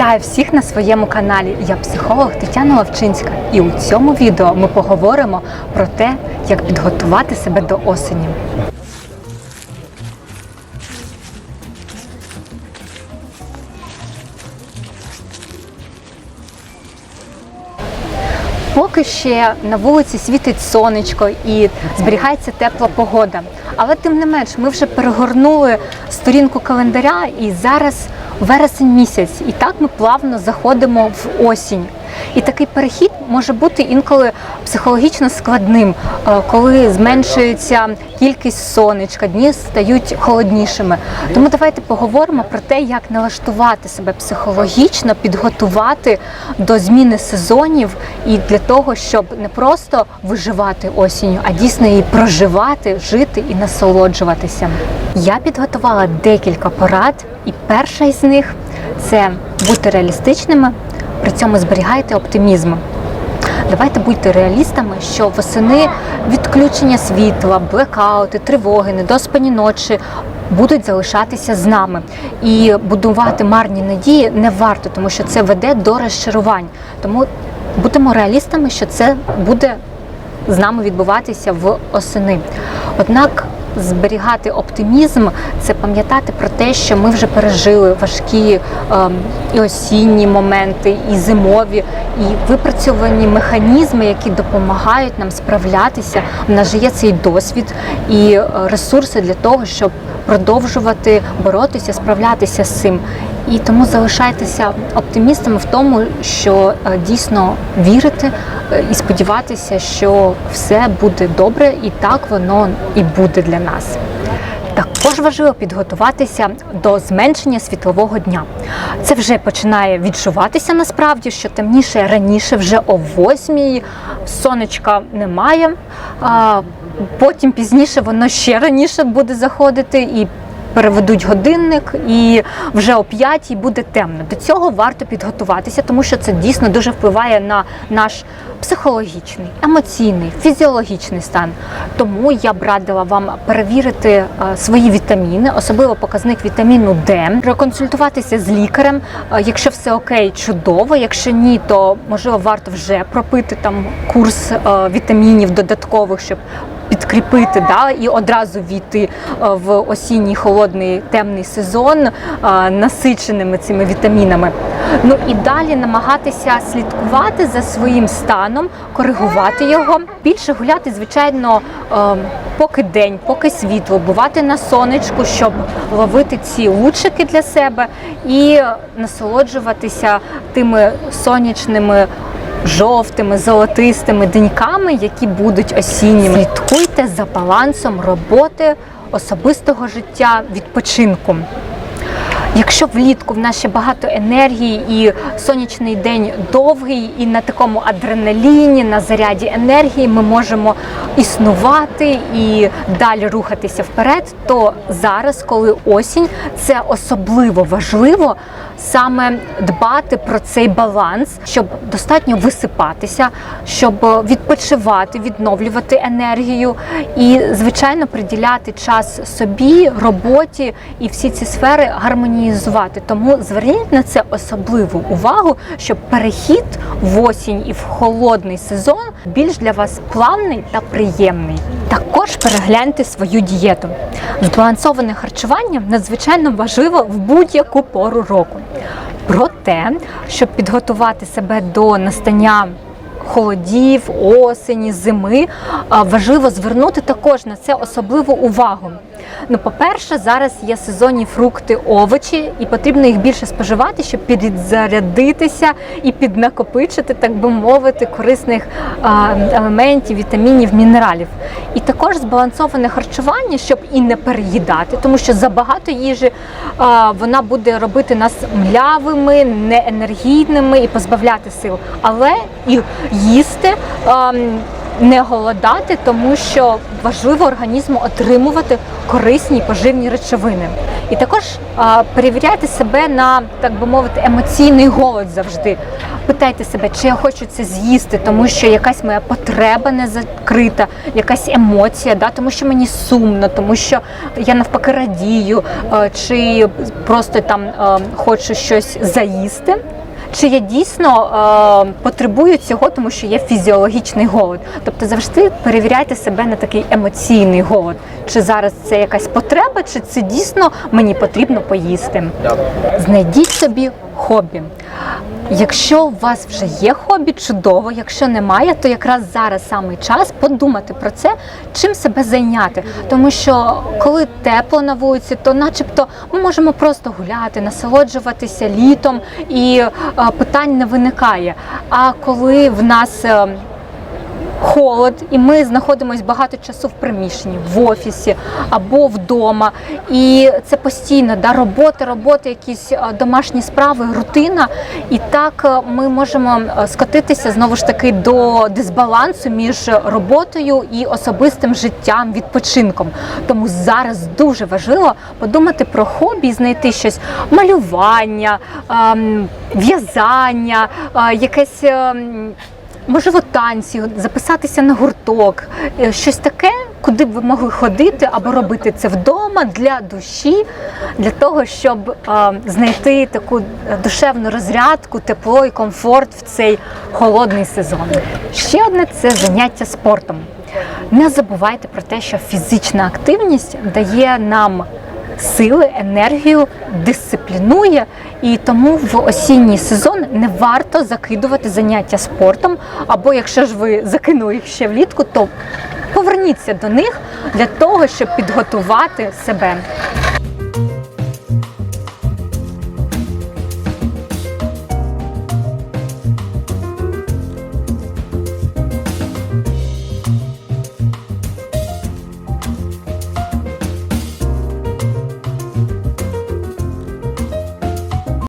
Вітаю всіх на своєму каналі. Я психолог Тетяна Лавчинська. І у цьому відео ми поговоримо про те, як підготувати себе до осені. Поки ще на вулиці світить сонечко і зберігається тепла погода. Але тим не менш, ми вже перегорнули сторінку календаря і зараз вересень місяць, і так ми плавно заходимо в осінь. І такий перехід може бути інколи психологічно складним, е, коли зменшується кількість сонечка, дні стають холоднішими. Тому давайте поговоримо про те, як налаштувати себе психологічно, підготувати до зміни сезонів і для того, щоб не просто виживати осінню, а дійсно її проживати, жити і насолоджуватися. Я підготувала декілька порад, і перша із них це бути реалістичними, при цьому зберігайте оптимізм. Давайте будьте реалістами, що восени відключення світла, блекаути, тривоги, недоспані ночі будуть залишатися з нами. І будувати марні надії не варто, тому що це веде до розчарувань. Тому будемо реалістами, що це буде з нами відбуватися в осени. Однак зберігати оптимізм це пам'ятати про те, що ми вже пережили важкі ем, і осінні моменти, і зимові, і випрацьовані механізми, які допомагають нам справлятися. У нас же є цей досвід і е, ресурси для того, щоб продовжувати боротися, справлятися з цим. І тому залишайтеся оптимістами в тому, що е, дійсно вірити е, і сподіватися, що все буде добре, і так воно і буде для нас. Також важливо підготуватися до зменшення світлового дня. Це вже починає відчуватися насправді, що темніше раніше, вже о 8 сонечка немає. Потім пізніше воно ще раніше буде заходити і. Переведуть годинник, і вже о 5 буде темно. До цього варто підготуватися, тому що це дійсно дуже впливає на наш психологічний, емоційний, фізіологічний стан. Тому я б радила вам перевірити е, свої вітаміни, особливо показник вітаміну Д, проконсультуватися з лікарем. Е, Якщо все окей, чудово. Якщо ні, то можливо варто вже пропити там курс е, вітамінів додаткових, щоб підкріпити да, і одразу війти е, в осінній холодний темний сезон е, насиченими цими вітамінами. Ну і далі намагатися слідкувати за своїм станом, коригувати його, більше гуляти, звичайно, е, поки день, поки світло, бувати на сонечку, щоб ловити ці лучики для себе і насолоджуватися тими сонячними жовтими, золотистими деньками, які будуть осінніми. Слідкуйте за балансом роботи, особистого життя, відпочинку. Якщо влітку в нас ще багато енергії і сонячний день довгий, і на такому адреналіні, на заряді енергії ми можемо існувати і далі рухатися вперед, то зараз, коли осінь, це особливо важливо саме дбати про цей баланс, щоб достатньо висипатися, щоб відпочивати, відновлювати енергію і, звичайно, приділяти час собі, роботі і всі ці сфери гармонізувати. Тому зверніть на це особливу увагу, щоб перехід в осінь і в холодний сезон більш для вас плавний та приємний. Також перегляньте свою дієту. Збалансоване харчування надзвичайно важливо в будь-яку пору року. Проте, щоб підготувати себе до настання холодів, осені, зими, важливо звернути також на це особливу увагу. Ну, по-перше, зараз є сезонні фрукти, овочі, і потрібно їх більше споживати, щоб підзарядитися і піднакопичити, так би мовити, корисних елементів, вітамінів, мінералів. І також збалансоване харчування, щоб і не переїдати, тому що забагато їжі а, вона буде робити нас млявими, неенергійними і позбавляти сил. Але і їсти. а, не голодати, тому що важливо організму отримувати корисні поживні речовини. І також а, перевіряйте себе на, так би мовити, емоційний голод завжди. Питайте себе, чи я хочу це з'їсти, тому що якась моя потреба не закрита, якась емоція, да, тому що мені сумно, тому що я навпаки радію, е, чи просто там е, хочу щось заїсти. Чи я дійсно е, потребую цього, тому що є фізіологічний голод? Тобто завжди перевіряйте себе на такий емоційний голод. Чи зараз це якась потреба, чи це дійсно мені потрібно поїсти? Знайдіть собі хобі. Якщо у вас вже є хобі, чудово. Якщо немає, то якраз зараз саме час подумати про це, чим себе зайняти. Тому що коли тепло на вулиці, то начебто ми можемо просто гуляти, насолоджуватися літом і е, питань не виникає. А коли в нас е, холод, і ми знаходимося багато часу в приміщенні, в офісі або вдома. І це постійно да, робота, робота, якісь е, домашні справи, рутина. І так е, ми можемо е, скотитися знову ж таки до дисбалансу між роботою і особистим життям, відпочинком. Тому зараз дуже важливо подумати про хобі, знайти щось малювання, ем, в'язання, якесь. Можливо, танці, записатися на гурток, е, щось таке, куди б ви могли ходити або робити це вдома для душі, для того, щоб е, знайти таку е, душевну розрядку, тепло і комфорт в цей холодний сезон. Ще одне це заняття спортом. Не забувайте про те, що фізична активність дає нам сили, енергію, дисциплінує, і тому в осінній сезон не варто закидувати заняття спортом. Або якщо ж ви закинули їх ще влітку, то поверніться до них для того, щоб підготувати себе